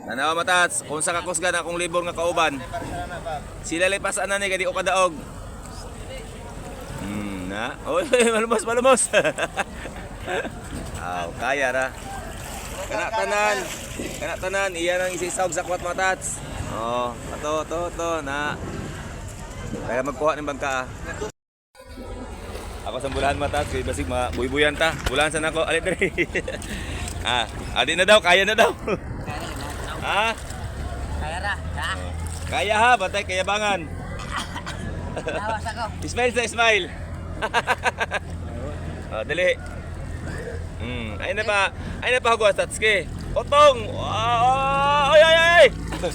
Tanawa matats, kung sa kakusgan akong libor nga kauban. Sila lipas ana ni kadi o kadaog. Hmm, na. Oy, malumos, malumos. Aw, kaya ra. Kana tanan. Kana tanan iya nang isisawg sa kwat matats. Oh, ato, to, to, na. Kaya magkuha ng bangka. ah. Ako sa bulahan matats, kay basig mabuy-buyan ta. Bulahan sa nako, alit diri. ah, adi na daw, kaya na daw. ha? Kaya ra, ha? Kaya ha, batay kayabangan. Lawas ako. Smile sa smile. oh, dali. Hmm, ay na pa, ay na pa hugwas tatske. Otong. Ah, ay ay ay.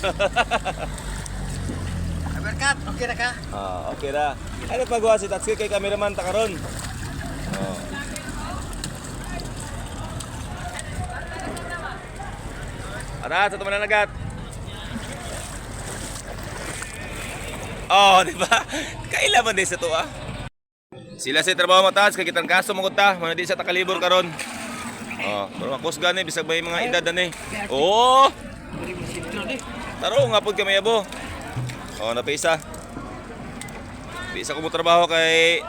Berkat, okay na ka? ah, okay ra. Ay na pa hugwas si tatske kay cameraman ta karon. Oh. Ara, sa tumanan nagat. Oh, di ba? Kailan man din sa ah. Sila sa trabaho mataas kay kitang kaso mo ta, man di sa takalibor karon. Oh, pero makos gani bisag may mga edad ani. Oh. Taro nga pud kami abo. Oh, napisa. Bisa ko mo trabaho kay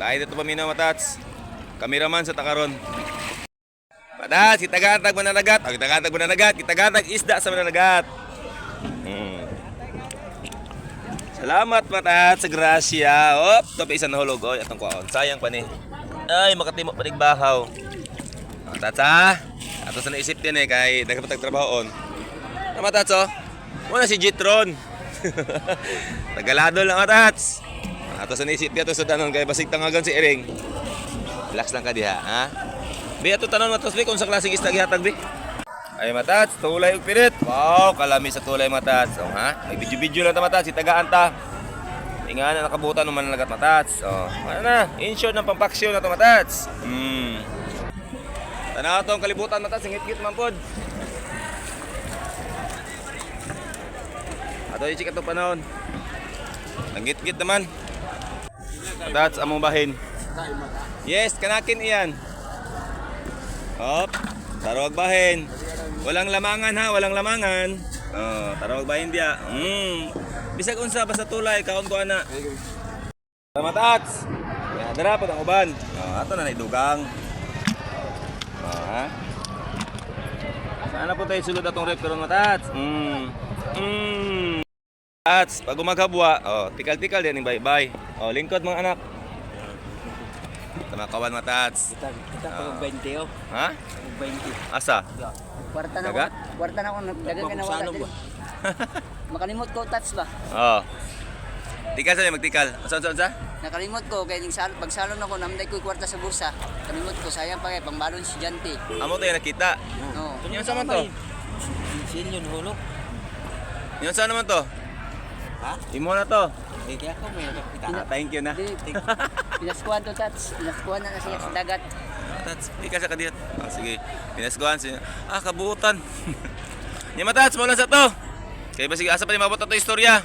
lain ito paminaw matats. Kameraman sa takaron. Matats, kitagantag mananagat. Oh, kitagantag mananagat. Kitagantag isda sa mananagat. Hmm. Salamat matat sa grasya. Op, to isang nahulog. Oy, atong kuwaon. Sayang pa ni. Ay, makatimo pa bahaw. Matats ha. Ato sa naisip din eh kay nagkapatag trabahoon. Na matats oh. Muna si Jitron. Tagalado lang matats. Ato sa naisip niya to sa tanon kay basig tangagan si Ering. Relax lang ka diha, ha? Bi ato tanon matas bi kung sa klaseng isda gihatag bi. Ay matats, tulay ug pirit. Wow, kalami sa tulay matats. Oh, ha? May video-video lang ta matats, itagaan ta. Inga na nakabutan ng manalagat matats. Oh, ano na? Insure ng pampaksyon na to matats. Hmm. Tanaw tong kalibutan matats, ngit-ngit man pod. Ato i check ato panahon. Nangit-ngit naman. Matats among bahin. Yes, kanakin iyan. Hop, tarawag bahin. Walang lamangan ha, walang lamangan. Oh, tarawag bahin dia. Mm. Bisag unsa basta tulay kaon ko ana. Salamat ats. Ya, dara pa ang uban. Oh, ato na naidugang. Oh, ha. Sana po tayo sulod atong rep karon matats. Mm. Mm. Ats, pag umaghabwa, oh, tikal-tikal din bye-bye. Oh, lingkod mga anak. Tama kawan matats. Kita, kita ko 20 oh. Ha? 20. Asa? Kwarta na ko. Dagat? Kwarta na ko nagdagan ka na wala. Makalimot ko touch ba? Oh. Tikal sa magtikal. Unsa unsa unsa? Nakalimot ko kay ning sal pag salon ako namday ko kwarta sa bursa. Kalimot ko sayang pa kay pangbalon si Jante. Amo to yung nakita. No. Yung sa man to? Silyon hulog. Yung sa naman to? Ha? Imo na to. Eh kaya ko may nakita. Thank you na. Pinaskuhan to touch. Pinaskuhan na na siya sa dagat. Tats, ika sa kadiyat. Ah, sige. Pinaskuhan siya. Ah, kabuutan. Ni matats mo lang sa to. Kaya ba sige asa pa ni mabot na to istorya?